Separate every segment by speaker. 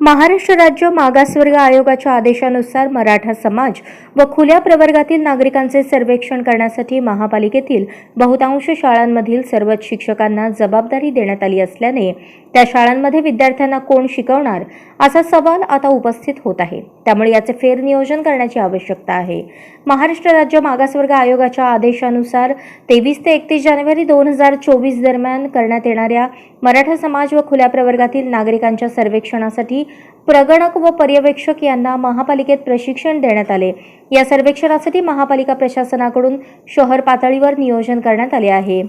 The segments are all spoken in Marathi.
Speaker 1: महाराष्ट्र राज्य मागासवर्ग आयोगाच्या आदेशानुसार मराठा समाज व खुल्या प्रवर्गातील नागरिकांचे सर्वेक्षण करण्यासाठी महापालिकेतील बहुतांश शाळांमधील सर्वच शिक्षकांना जबाबदारी देण्यात आली असल्याने त्या शाळांमध्ये विद्यार्थ्यांना कोण शिकवणार असा सवाल आता उपस्थित होत आहे. त्यामुळे याचे फेरनियोजन करण्याची आवश्यकता आहे. महाराष्ट्र राज्य मागासवर्ग आयोगाच्या आदेशानुसार तेवीस ते एकतीस जानेवारी दोन हजार चोवीस दरम्यान करण्यात येणाऱ्या मराठा समाज व खुल्या प्रवर्गातील नागरिकांच्या सर्वेक्षणासाठी प्रगणक व पर्यवेक्षक यांना महापालिकेत प्रशिक्षण देण्यात आले. या सर्वेक्षणासाठी महापालिका प्रशासनाकडून शहर पातळीवर नियोजन करण्यात आले आहे.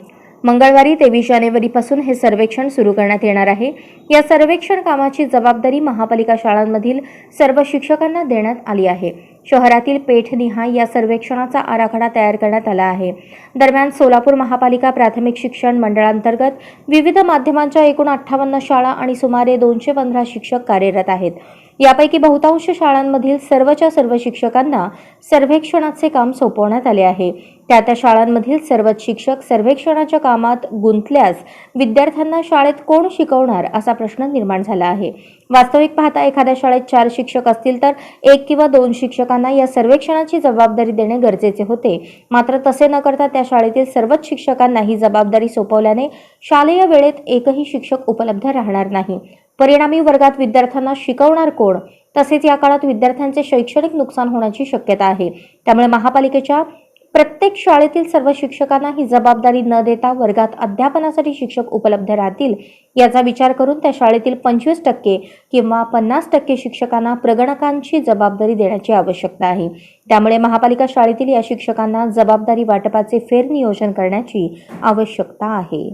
Speaker 1: मंगळवारी तेवीस जानेवारीपासून हे सर्वेक्षण सुरू करण्यात येणार आहे. या सर्वेक्षण कामाची जबाबदारी महापालिका शाळांमधील सर्व शिक्षकांना देण्यात आली आहे. शहरातील पेठनिहाय या सर्वेक्षणाचा आराखडा तयार करण्यात आला आहे. दरम्यान सोलापूर महापालिका प्राथमिक शिक्षण मंडळांतर्गत विविध माध्यमांच्या एकूण अठ्ठावन्न शाळा आणि सुमारे दोनशे पंधरा शिक्षक कार्यरत आहेत. यापैकी बहुतांश शाळांमधील सर्वच्या सर्व शिक्षकांना सर्वेक्षणाचे काम सोपवण्यात आले आहे. त्या त्या शाळांमधील सर्वच शिक्षक सर्वेक्षणाच्या कामात गुंतल्यास विद्यार्थ्यांना शाळेत कोण शिकवणार असा प्रश्न निर्माण झाला आहे. वास्तविक पाहता एखाद्या शाळेत चार शिक्षक असतील तर एक किंवा दोन शिक्षकांना या सर्वेक्षणाची जबाबदारी देणे गरजेचे होते. मात्र तसे न करता त्या शाळेतील सर्वच शिक्षकांना ही जबाबदारी सोपवल्याने शालेय वेळेत एकही शिक्षक उपलब्ध राहणार नाही. परिणामी वर्गात विद्यार्थ्यांना शिकवणार कोण? तसेच या काळात विद्यार्थ्यांचे शैक्षणिक नुकसान होण्याची शक्यता आहे. त्यामुळे महापालिकेच्या प्रत्येक शाळेतील सर्व शिक्षकांना ही जबाबदारी न देता वर्गात अध्यापनासाठी शिक्षक उपलब्ध राहतील याचा विचार करून त्या शाळेतील पंचवीस टक्के किंवा पन्नास टक्के शिक्षकांना प्रगणकांची जबाबदारी देण्याची आवश्यकता आहे. त्यामुळे महापालिका शाळेतील या शिक्षकांना जबाबदारी वाटपाचे फेरनियोजन करण्याची आवश्यकता आहे.